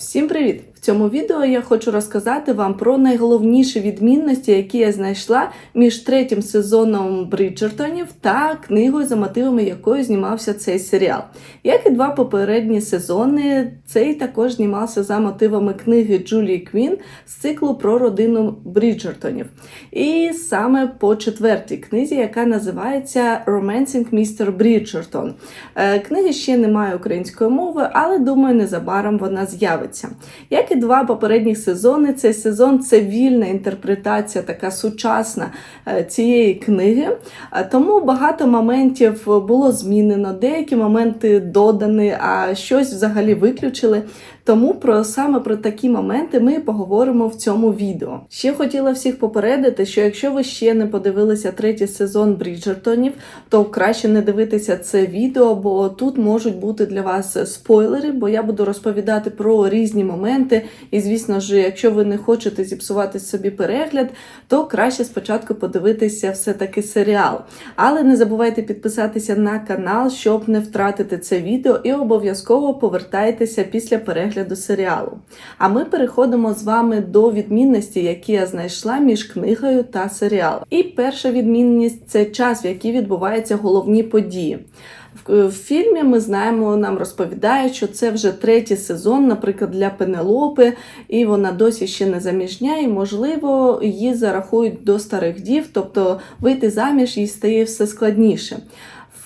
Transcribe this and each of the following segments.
Всім привіт! В цьому відео я хочу розказати вам про найголовніші відмінності, які я знайшла між третім сезоном Бріджертонів та книгою, за мотивами якої знімався цей серіал. Як і два попередні сезони, цей також знімався за мотивами книги Джулії Квін з циклу про родину Бріджертонів. І саме по четвертій книзі, яка називається Romancing Mr. Бріджертон. Е, Книги ще немає української мови, але думаю, незабаром вона з'явиться. Як і два попередніх сезони, цей сезон це вільна інтерпретація, така сучасна е, цієї книги. Е, Тому багато моментів було змінено, деякі моменти додані, а щось взагалі виключили. Тому про саме про такі моменти ми поговоримо в цьому відео. Ще хотіла всіх попередити, що якщо ви ще не подивилися третій сезон Бріджертонів, то краще не дивитися це відео, бо тут можуть бути для вас спойлери, бо я буду розповідати про різні моменти. І, звісно ж, якщо ви не хочете зіпсувати собі перегляд, то краще спочатку подивитися все-таки серіал. Але не забувайте підписатися на канал, щоб не втратити це відео, і обов'язково повертайтеся після перегляду серіалу. А ми переходимо з вами до відмінності, які я знайшла між книгою та серіалом. І перша відмінність це час, в який відбуваються головні події. В фільмі ми знаємо, нам розповідають, що це вже третій сезон, наприклад, для Пенелопи, і вона досі ще не заміжня, і, можливо, її зарахують до старих дів, тобто вийти заміж їй стає все складніше.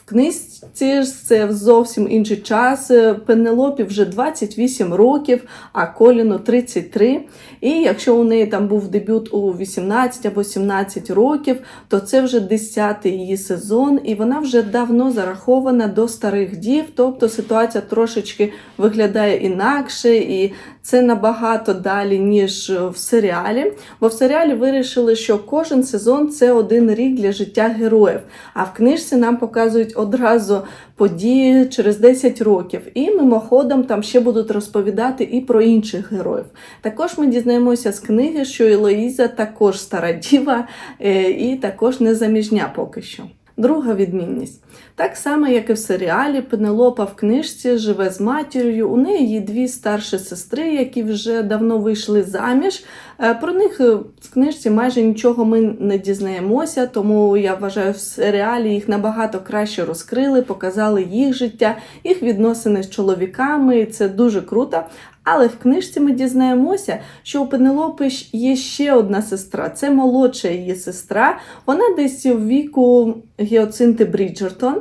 В книжці ж це зовсім інший час. Пенелопі вже 28 років, а Коліну 33. І якщо у неї там був дебют у 18 або 17 років, то це вже 10-й її сезон, і вона вже давно зарахована до старих дів. Тобто ситуація трошечки виглядає інакше, і це набагато далі, ніж в серіалі. Бо в серіалі вирішили, що кожен сезон це один рік для життя героїв. А в книжці нам показують одразу події через 10 років. І мимоходом там ще будуть розповідати і про інших героїв. Також ми дізнаємося з книги, що Елоїза також стара діва е, і також незаміжня поки що. Друга відмінність. Так само, як і в серіалі, Пенелопа в книжці живе з матір'ю. У неї є дві старші сестри, які вже давно вийшли заміж. Е, Про них е, в книжці майже нічого ми не дізнаємося, тому я вважаю, в серіалі їх набагато краще розкрили, показали їх життя, їх відносини з чоловіками. Це дуже круто. Але в книжці ми дізнаємося, що у Пенелопи є ще одна сестра. Це молодша її сестра. Вона десь у віку Геоцинти Бріджертон.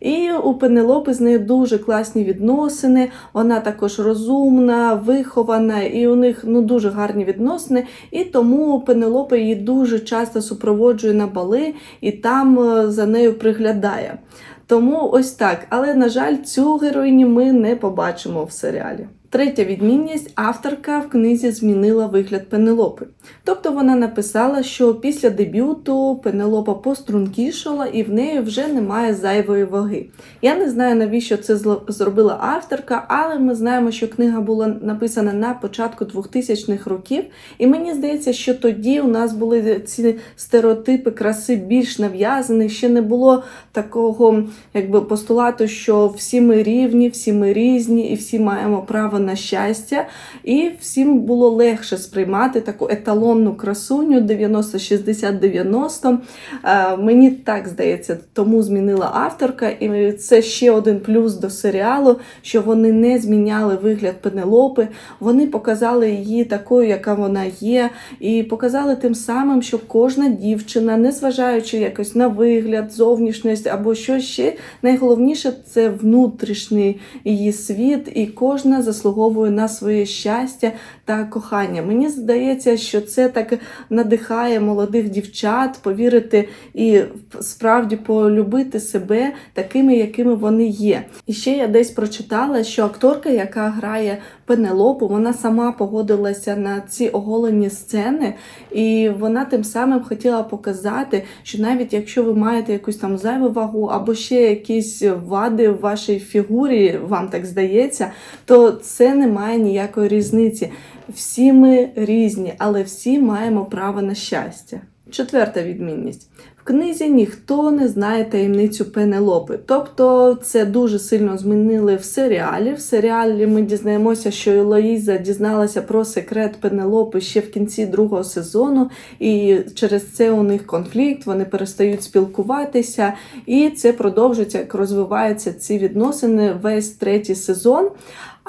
І у Пенелопи з нею дуже класні відносини. Вона також розумна, вихована, і у них ну дуже гарні відносини. І тому Пенелопа її дуже часто супроводжує на бали і там е, за нею приглядає. Тому ось так. Але, на жаль, цю героїню ми не побачимо в серіалі. Третя відмінність авторка в книзі змінила вигляд Пенелопи. Тобто вона написала, що після дебюту Пенелопа пострункішала і в неї вже немає зайвої ваги. Я не знаю, навіщо це зробила авторка, але ми знаємо, що книга була написана на початку 2000-х років, і мені здається, що тоді у нас були ці стереотипи краси більш нав'язані, ще не було такого якби постулату, що всі ми рівні, всі ми різні і всі маємо право на щастя. І всім було легше сприймати таку еталонну красуню 90-60-90. Е, Мені так здається, тому змінила авторка, і це ще один плюс до серіалу, що вони не зміняли вигляд Пенелопи, вони показали її такою, яка вона є, і показали тим самим, що кожна дівчина, незважаючи якось на вигляд, зовнішність або що ще, найголовніше це внутрішній її світ, і кожна заслуговує на своє щастя та кохання. Мені здається, що це так надихає молодих дівчат повірити і справді полюбити себе такими, якими вони є. І ще я десь прочитала, що акторка, яка грає Пенелопу, вона сама погодилася на ці оголені сцени, і вона тим самим хотіла показати, що навіть якщо ви маєте якусь там зайву вагу або ще якісь вади в вашій фігурі, вам так здається, то це не має ніякої різниці. Всі ми різні, але всі маємо право на щастя. Четверта відмінність. Книзі ніхто не знає таємницю Пенелопи. Тобто це дуже сильно змінили в серіалі. В серіалі ми дізнаємося, що Елоїза дізналася про секрет Пенелопи ще в кінці другого сезону, і через це у них конфлікт, вони перестають спілкуватися, і це продовжується, як розвиваються ці відносини весь третій сезон.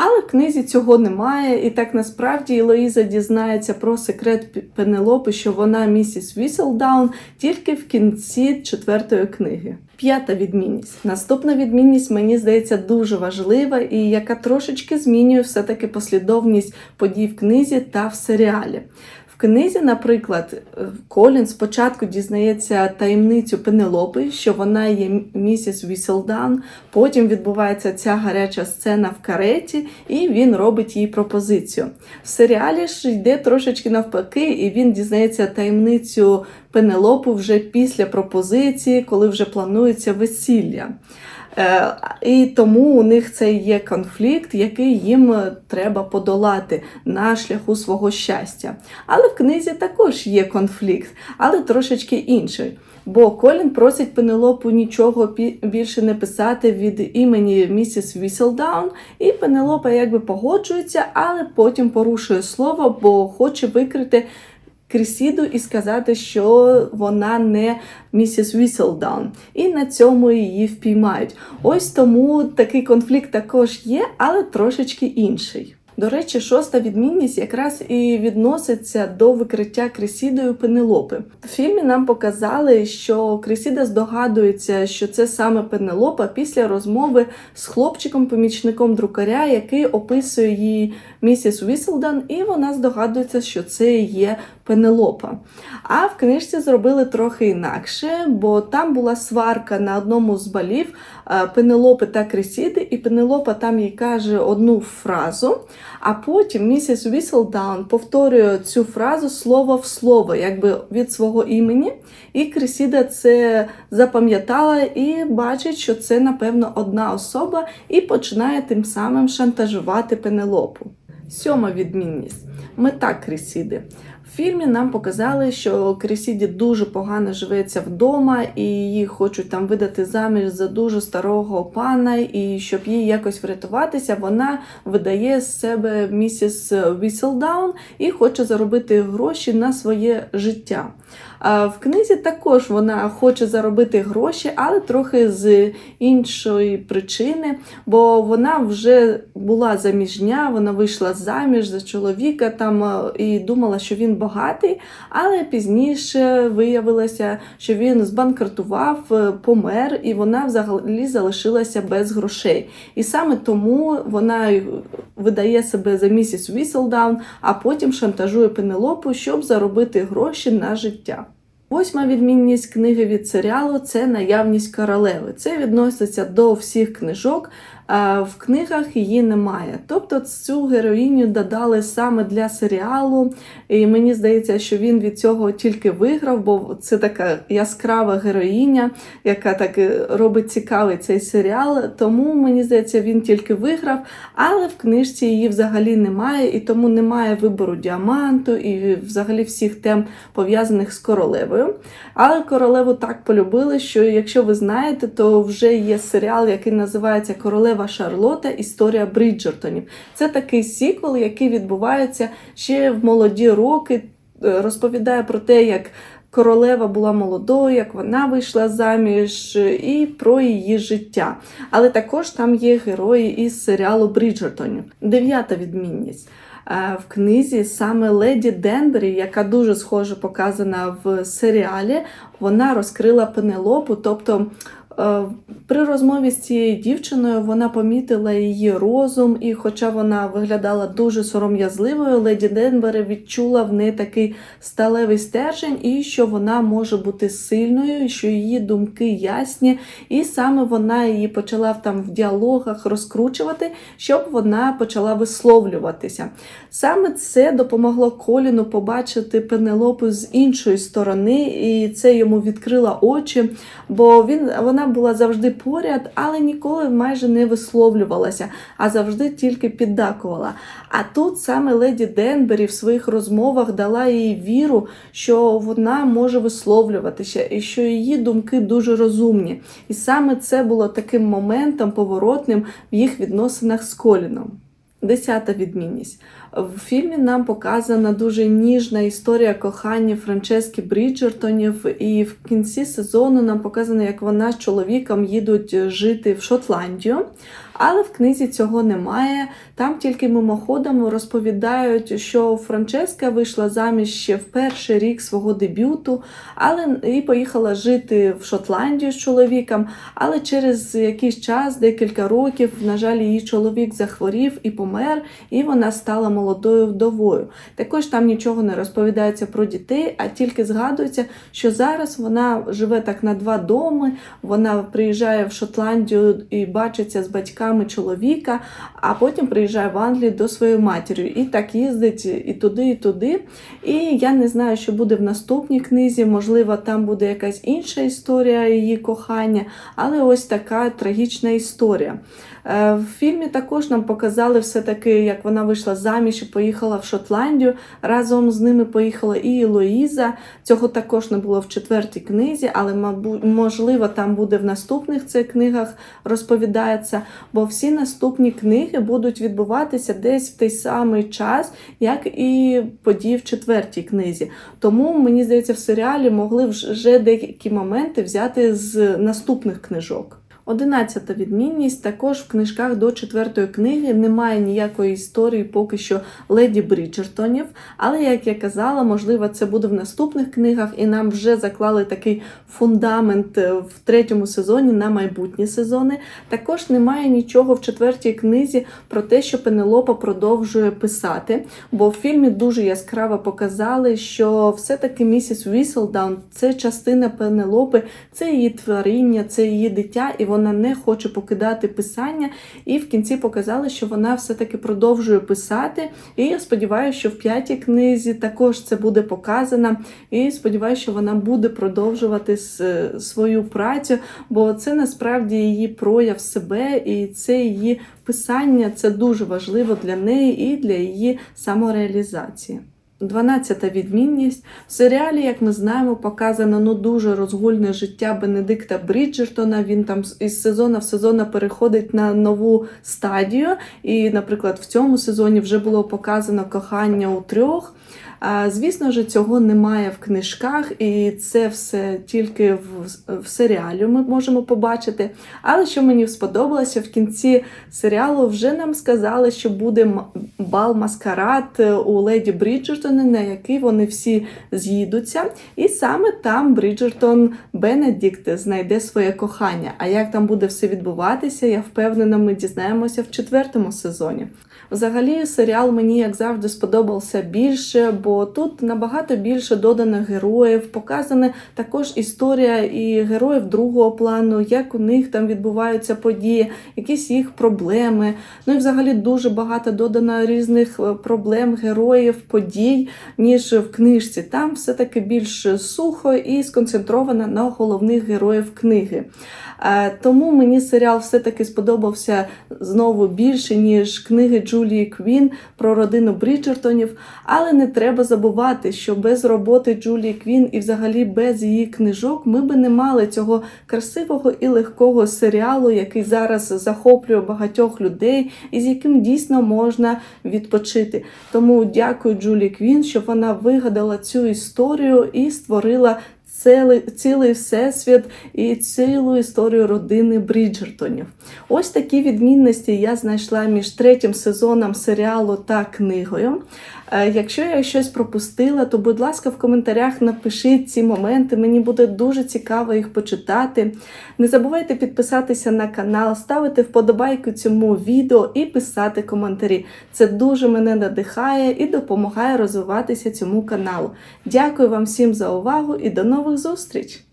Але в книзі цього немає, і так насправді Лоїза дізнається про секрет Пенелопи, що вона місіс Віселдаун тільки в кінці четвертої книги. П'ята відмінність. Наступна відмінність, мені здається, дуже важлива і яка трошечки змінює все-таки послідовність подій в книзі та в серіалі. Книзі, наприклад, е, Колін спочатку дізнається таємницю Пенелопи, що вона є місіс Віселдан. Потім відбувається ця гаряча сцена в кареті, і він робить їй пропозицію. В серіалі ж йде трошечки навпаки, і він дізнається таємницю Пенелопу вже після пропозиції, коли вже планується весілля. Е, І тому у них це є конфлікт, який їм е, треба подолати на шляху свого щастя. Але в книзі також є конфлікт, але трошечки інший. Бо Колін просить Пенелопу нічого більше не писати від імені місіс Віселдаун, і Пенелопа якби погоджується, але потім порушує слово, бо хоче викрити Крісіду і сказати, що вона не місіс Віселдаун. І на цьому її впіймають. Ось тому такий конфлікт також є, але трошечки інший. До речі, шоста відмінність якраз і відноситься до викриття Кресідою Пенелопи. В фільмі нам показали, що Кресіда здогадується, що це саме Пенелопа після розмови з хлопчиком-помічником друкаря, який описує її місіс Віселдан, і вона здогадується, що це є Пенелопа. А в книжці зробили трохи інакше, бо там була сварка на одному з балів е, Пенелопи та Кресіди, і Пенелопа там їй каже одну фразу, а потім місіс Віселдаун повторює цю фразу слово в слово, якби від свого імені. І Кресіда це запам'ятала і бачить, що це, напевно, одна особа, і починає тим самим шантажувати Пенелопу. Сьома відмінність мета Кресіди. Фільмі нам показали, що Крісіді дуже погано живеться вдома, і її хочуть там видати заміж за дуже старого пана, і щоб їй якось врятуватися, вона видає з себе місіс Віселдаун і хоче заробити гроші на своє життя. В книзі також вона хоче заробити гроші, але трохи з іншої причини, бо вона вже була заміжня, вона вийшла заміж за чоловіка там е, і думала, що він багатий, але пізніше виявилося, що він збанкрутував, е, помер, і вона взагалі залишилася без грошей. І саме тому вона видає себе за місіс Віселдаун, а потім шантажує Пенелопу, щоб заробити гроші на життя. Восьма відмінність книги від серіалу це наявність королеви. Це відноситься до всіх книжок, в книгах її немає. Тобто цю героїню додали саме для серіалу, і мені здається, що він від цього тільки виграв, бо це така яскрава героїня, яка так е, робить цікавий цей серіал. Тому мені здається, він тільки виграв, але в книжці її взагалі немає, і тому немає вибору діаманту і взагалі всіх тем пов'язаних з королевою. Але королеву так полюбили, що якщо ви знаєте, то вже є серіал, який називається Королева Шарлота. Історія Бріджертонів. Це такий сіквел, який відбувається ще в молоді роки. е, Розповідає про те, як королева була молодою, як вона вийшла заміж, е, і про її життя. Але також там є герої із серіалу Бріджертонів. Дев'ята відмінність. Е, В книзі саме леді Денбері, яка дуже схоже показана в серіалі, вона розкрила Пенелопу. Тобто при розмові з цією дівчиною вона помітила її розум, і хоча вона виглядала дуже сором'язливою, леді Денбері відчула в неї такий сталевий стержень, і що вона може бути сильною, що її думки ясні, і саме вона її почала там в діалогах розкручувати, щоб вона почала висловлюватися. Саме це допомогло Коліну побачити Пенелопу з іншої сторони, і це йому відкрило очі, бо він, вона була завжди поряд, але ніколи майже не висловлювалася, а завжди тільки піддакувала. А тут саме леді Денбері в своїх розмовах дала їй віру, що вона може висловлюватися і що її думки дуже розумні. І саме це було таким моментом поворотним в їх відносинах з Коліном. Десята відмінність. В фільмі нам показана дуже ніжна історія кохання Франчески Бріджертонів, і в кінці сезону нам показано, як вона з чоловіком їдуть жити в Шотландію. Але в книзі цього немає. Там тільки мимоходом розповідають, що Франческа вийшла заміж ще в перший рік свого дебюту, але і поїхала жити в Шотландію з чоловіком. Але через якийсь час, декілька років, на жаль, її чоловік захворів і помер, і вона стала молодою вдовою. Також там нічого не розповідається про дітей, а тільки згадується, що зараз вона живе так на два доми. Вона приїжджає в Шотландію і бачиться з батьками чоловіка, а потім приїжджає в Англію до своєї матері. І так їздить і туди, і туди. І я не знаю, що буде в наступній книзі. Можливо, там буде якась інша історія її кохання, але ось така трагічна історія. Е, В фільмі також нам показали все-таки, як вона вийшла заміж і поїхала в Шотландію. Разом з ними поїхала і Лоїза. Цього також не було в четвертій книзі, але, можливо, там буде в наступних цих книгах розповідається. Бо всі наступні книги будуть відбуватися десь в той самий час, як і події в четвертій книзі. Тому, мені здається, в серіалі могли вже деякі моменти взяти з наступних книжок. Одинадцята відмінність також в книжках до четвертої книги немає ніякої історії поки що леді Бріджертонів. Але, як я казала, можливо, це буде в наступних книгах, і нам вже заклали такий фундамент е, в третьому сезоні на майбутні сезони. Також немає нічого в четвертій книзі про те, що Пенелопа продовжує писати. Бо в фільмі дуже яскраво показали, що все-таки місіс Віселдаун це частина Пенелопи, це її творіння, це її дитя, і вона не хоче покидати писання. І в кінці показали, що вона все-таки продовжує писати. І я сподіваюся, що в п'ятій книзі також це буде показано. І сподіваюся, що вона буде продовжувати свою працю, бо це насправді її прояв себе, і це її писання це дуже важливо для неї і для її самореалізації. Дванадцята відмінність в серіалі, як ми знаємо, показано ну дуже розгульне життя Бенедикта Бріджертона. Він там із сезону в сезон переходить на нову стадію. І, наприклад, в цьому сезоні вже було показано кохання у трьох. Звісно ж, цього немає в книжках, і це все тільки в, в серіалі ми можемо побачити. Але що мені сподобалося, в кінці серіалу вже нам сказали, що буде бал маскарад е, у леді Бріджертони, на який вони всі з'їдуться. І саме там Бріджертон Бенедікт знайде своє кохання. А як там буде все відбуватися, я впевнена, ми дізнаємося в четвертому сезоні. Взагалі, серіал мені, як завжди, сподобався більше, бо тут набагато більше додано героїв, показана також історія і героїв другого плану, як у них там відбуваються події, якісь їх проблеми. Ну і взагалі дуже багато додано різних е, проблем, героїв, подій, ніж в книжці. Там все-таки більш сухо і сконцентровано на головних героїв книги. Е, Тому мені серіал все-таки сподобався знову більше, ніж книги Джулії Квін про родину Бріджертонів. Але не треба забувати, що без роботи Джулії Квін і взагалі без її книжок ми би не мали цього красивого і легкого серіалу, який зараз захоплює багатьох людей і з яким дійсно можна відпочити. Тому дякую Джулії Квін, що вона вигадала цю історію і створила цілий, цілий всесвіт і цілу історію родини Бріджертонів. Ось такі відмінності я знайшла між третім сезоном серіалу та книгою. Е, Якщо я щось пропустила, то будь ласка, в коментарях напишіть ці моменти. Мені буде дуже цікаво їх почитати. Не забувайте підписатися на канал, ставити вподобайку цьому відео і писати коментарі. Це дуже мене надихає і допомагає розвиватися цьому каналу. Дякую вам всім за увагу і до нових зустріч!